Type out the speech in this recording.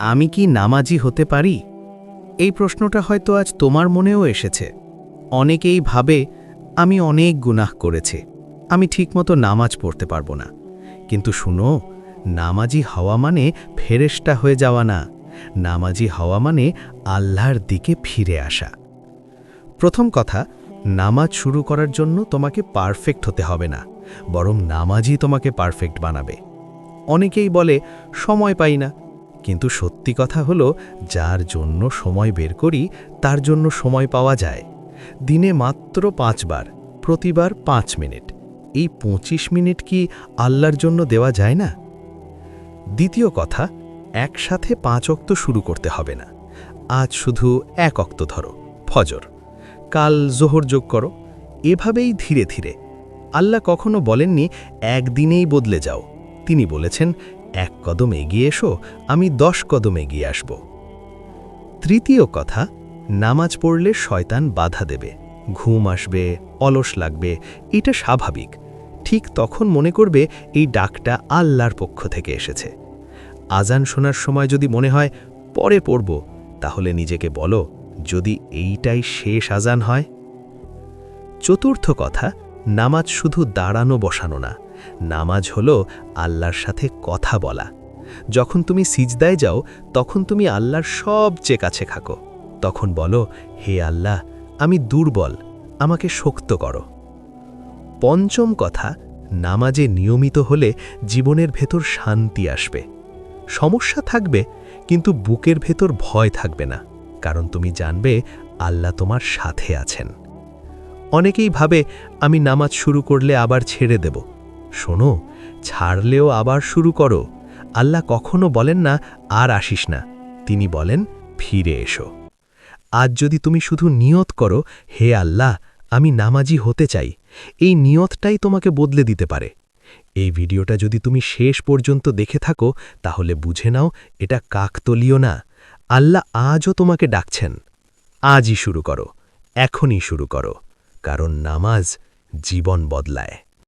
আমি কি নামাজি হতে পারি? এই প্রশ্নটা হয়তো আজ তোমার মনেও এসেছে। অনেকেই ভাবে, আমি অনেক গুনাহ করেছে, আমি ঠিকমতো নামাজ পড়তে পারব না। কিন্তু শুনো, নামাজি হওয়া মানে ফেরেশতা হয়ে যাওয়া না, নামাজি হওয়া মানে আল্লাহর দিকে ফিরে আসা। প্রথম কথা, নামাজ শুরু করার জন্য তোমাকে পারফেক্ট হতে হবে না, বরং নামাজই তোমাকে পারফেক্ট বানাবে। অনেকেই বলে, সময় পাই না কিন্তু সত্যি কথা হলো, যার জন্য সময় বের করি, তার জন্য সময় পাওয়া যায়। দিনে মাত্র পাঁচবার, প্রতিবার পাঁচ মিনিট। এই পঁচিশ মিনিট কি আল্লাহর জন্য দেওয়া যায় না? দ্বিতীয় কথা, একসাথে পাঁচ অক্ত শুরু করতে হবে না। আজ শুধু এক অক্ত ধরো, ফজর। কাল জোহর যোগ করো। এভাবেই ধীরে ধীরে। আল্লাহ কখনো বলেননি, একদিনেই বদলে যাও। তিনি বলেছেন এক কদম এগিয়ে এসো, আমি দশ কদম এগিয়ে আসব। তৃতীয় কথা, নামাজ পড়লে শয়তান বাধা দেবে, ঘুম আসবে, অলস লাগবে, এটা স্বাভাবিক। ঠিক তখন মনে করবে এই ডাকটা আল্লাহর পক্ষ থেকে এসেছে। আজান শোনার সময় যদি মনে হয়, পরে পড়ব, তাহলে নিজেকে বলো, যদি এইটাই শেষ আজান হয়? চতুর্থ কথা, নামাজ শুধু দাঁড়ানো বসানো না নামাজ হলো আল্লাহর সাথে কথা বলা। যখন তুমি সিজদায় যাও, তখন তুমি আল্লাহর সবচেয়ে কাছে খাকো তখন বলো, হে আল্লাহ, আমি দুর্বল, আমাকে শক্ত করো। পঞ্চম কথা, নামাজে নিয়মিত হলে জীবনের ভেতর শান্তি আসবে। সমস্যা থাকবে, কিন্তু বুকের ভেতর ভয় থাকবে না, কারণ তুমি জানবে আল্লাহ তোমার সাথে আছেন। অনেকেই ভাবে, আমি নামাজ শুরু করলে আবার ছেড়ে দেব। শোনো, ছাড়লেও আবার শুরু করো। আল্লাহ কখনো বলেন না, আর আসিস না। তিনি বলেন, ফিরে এসো। আজ যদি তুমি শুধু নিয়ত করো, হে আল্লাহ, আমি নামাজি হতে চাই। এই নিয়তটাই তোমাকে বদলে দিতে পারে। এই ভিডিওটা যদি তুমি শেষ পর্যন্ত দেখে থাকো, তাহলে বুঝে নাও, এটা কাকতলীয় না। আল্লাহ আজও তোমাকে ডাকছেন, আজই শুরু করো, এখনই শুরু করো। কারণ নামাজ জীবন বদলায়।